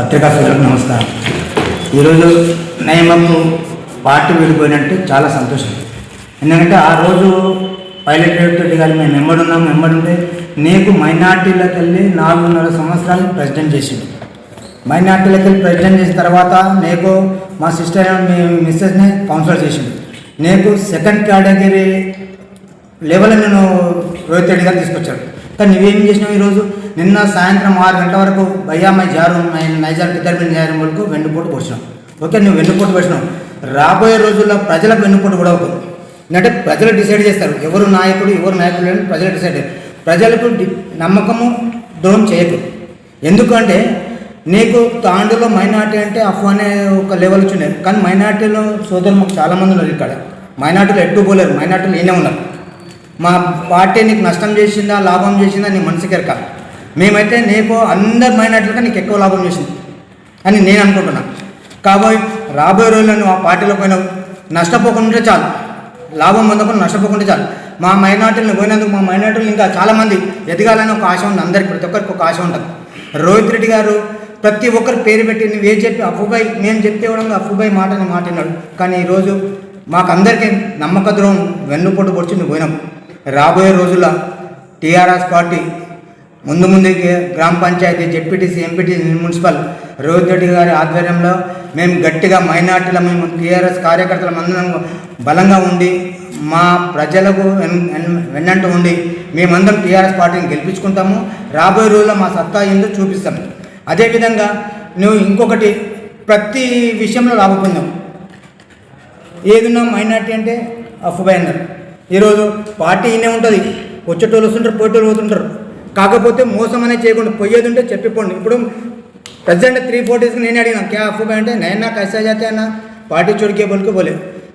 పత్రికా సూచనకు నమస్కారం. ఈరోజు నేమము పార్టీ విడిపోయినట్టు చాలా సంతోషం. ఎందుకంటే ఆ రోజు పైలట్ రెడ్డి గారు మేము వెంబడున్నాం వెంబడుంటే నీకు మైనార్టీలకు వెళ్ళి నాలుగున్నర సంవత్సరాలు ప్రెసిడెంట్ చేసిండు. మైనార్టీలకు వెళ్ళి ప్రెసిడెంట్ చేసిన తర్వాత నీకు మా సిస్టర్ మీ మిస్సెస్ని కౌన్సిలర్ చేసిండు. నీకు సెకండ్ కేటగిరీ లెవెల్ నేను రోహిత్ రెడ్డి గారు తీసుకొచ్చాడు. కానీ నువ్వేం చేసినావు ఈరోజు? నిన్న సాయంత్రం ఆరు గంటల వరకు భయ్యా జారు మై నైజార్ ఇద్దరు జారు వరకు వెన్నుపోటు పోసినావు ఓకే నువ్వు వెన్నుపోటు పోసినావు రాబోయే రోజుల్లో ప్రజలకు వెన్నుపోటు కూడా అవుతుంది ఎందుకంటే ప్రజలు డిసైడ్ చేస్తారు. ఎవరు నాయకుడు ఎవరు నాయకుడు అని ప్రజలు డిసైడ్ ప్రజలకు నమ్మకము ద్రోహం చేయకు. ఎందుకంటే నీకు తాండూలో మైనార్టీ అంటే అఫ్ అనే ఒక లెవెల్ వచ్చిండే కానీ మైనార్టీలో సోదరులు మాకు చాలామంది ఉన్నారు ఇక్కడ. మైనార్టీలు ఎట్టు పోలేరు. మైనార్టీలు ఈయనే ఉన్నారు. మా పార్టీ నీకు నష్టం చేసిందా లాభం చేసిందా నీ మనసుకి ఎరక. మేమైతే నీకు అందరు మైనట్లుగా నీకు ఎక్కువ లాభం చేసింది అని నేను అనుకుంటున్నా. కాబోయే రాబోయే రోజుల్లో నువ్వు ఆ పార్టీలో పోయినావు. నష్టపోకుండా చాలు. లాభం పొందకుండా నష్టపోకుండా చాలు. మా మైనార్టీలను పోయినందుకు మా మైనార్టీలు ఇంకా చాలామంది ఎదగాలని ఒక ఆశ ఉంది అందరికి. ప్రతి ఒక్కరికి ఒక ఆశ ఉంటుంది. రోహిత్ రెడ్డి గారు ప్రతి ఒక్కరు పేరు పెట్టి నువ్వు ఏ చెప్పి అఫుబాయ్ నేను చెప్తే కూడా అఫుబాయ్ మాటని మాట్లాడినాడు కానీ ఈరోజు మాకందరికీ నమ్మక ద్రోహం వెన్నుపోటు పొడిచి నువ్వు పోయినావు. రాబోయే రోజుల్లో టీఆర్ఎస్ పార్టీ ముందు ముందుకి గ్రామ panchayat ZPTC MPTC municipal Revanth Reddy గారి ఆధ్వర్యంలో మేము గట్టిగా మైనార్టీల మేము టీఆర్ఎస్ కార్యకర్తల అందరం బలంగా ఉండి మా ప్రజలకు వెన్నంట ఉండి మేమందరం టీఆర్ఎస్ పార్టీని గెలిపించుకుంటాము. రాబోయే రోజుల్లో మా సత్తా ఏందో చూపిస్తాం. అదేవిధంగా నువ్వు ఇంకొకటి ప్రతి విషయంలో లాభ పొందావు ఏదున్నా మైనార్టీ అంటే అఫ్బాయ్ అన్నారు ఈరోజు పార్టీ ఈయనే ఉంటుంది. వచ్చేటోళ్ళు వస్తుంటారు పోయేటోళ్ళు పోతుంటారు. కాకపోతే మోసం అనేది చేయకుండా పోయేది ఉంటే చెప్పిపోండి. ఇప్పుడు ప్రజెంట్ త్రీ ఫోర్ డేస్కి నేను అడిగినా క్యా అఫ్బాయ్ అంటే? నైనా కైసా జాతే అన్న పార్టీ చూడికే బోల్కి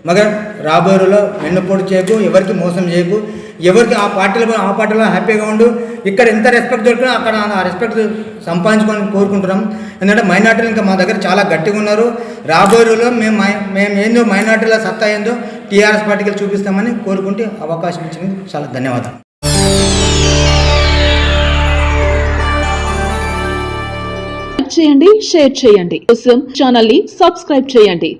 మగర్ రాబోయే రోజుల్లో వెన్నుపోటు చేయకు ఎవరికి మోసం చేయకు ఎవరికి ఆ పార్టీలో ఆ పార్టీలో హ్యాపీగా ఉండు. ఇక్కడ ఎంత రెస్పెక్ట్ దొరికినా అక్కడ ఆ రెస్పెక్ట్ సంపాదించుకొని కోరుకుంటున్నాం. ఎందుకంటే మైనార్టీలు ఇంకా మా దగ్గర చాలా గట్టిగా ఉన్నారు. రాబోయే రోజుల్లో మేము మై- మేము ఏందో మైనార్టీల సత్తా ఏందో టీఆర్ఎస్ పార్టీకి చూపిస్తామని కోరుకుంటే అవకాశం ఇచ్చినందుకు చాలా ధన్యవాదాలు. చేయండి షేర్ చేయండి. కోసం ఛానల్ని సబ్స్క్రైబ్ చేయండి.